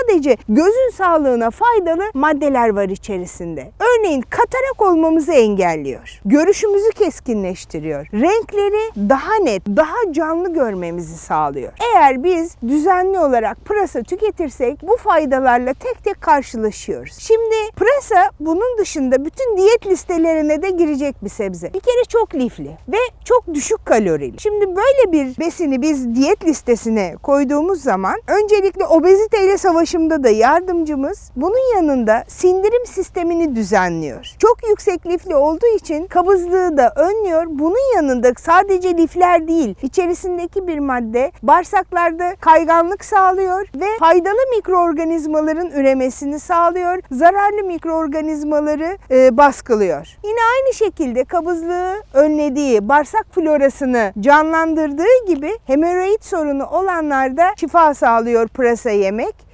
sadece gözün sağlığına faydalı maddeler var içerisinde. Örneğin katarak olmamızı engelliyor. Görüşümüzü keskinleştiriyor. Renkleri daha net, daha canlı görmemizi sağlıyor. Eğer biz düzenli olarak pırasa tüketirsek bu faydalarla tek tek karşılaşıyoruz. Şimdi pırasa bunun dışında bütün diyet listelerine de girecek bir sebze. Bir kere çok lifli ve çok düşük kalorili. Şimdi böyle bir besini biz diyet listesine koyduğumuz zaman öncelikle obeziteyle savaşımda da yardımcımız. Bunun yanında sindirim sistemini düzenliyor. Çok yüksek lifli olduğu için kabızlığı da önlüyor. Bunun yanında sadece lifler değil, içerisindeki bir madde bağırsaklarda kayganlık sağlıyor ve faydalı mikroorganizmaların üremesini sağlıyor. Zararlı mikroorganizmaları e, baskılıyor. Yine aynı şekilde kabızlığı önlediği, bağırsak florasını canlandırdığı gibi hemoroid sorunu olanlarda şifa sağlıyor pırasa yemek.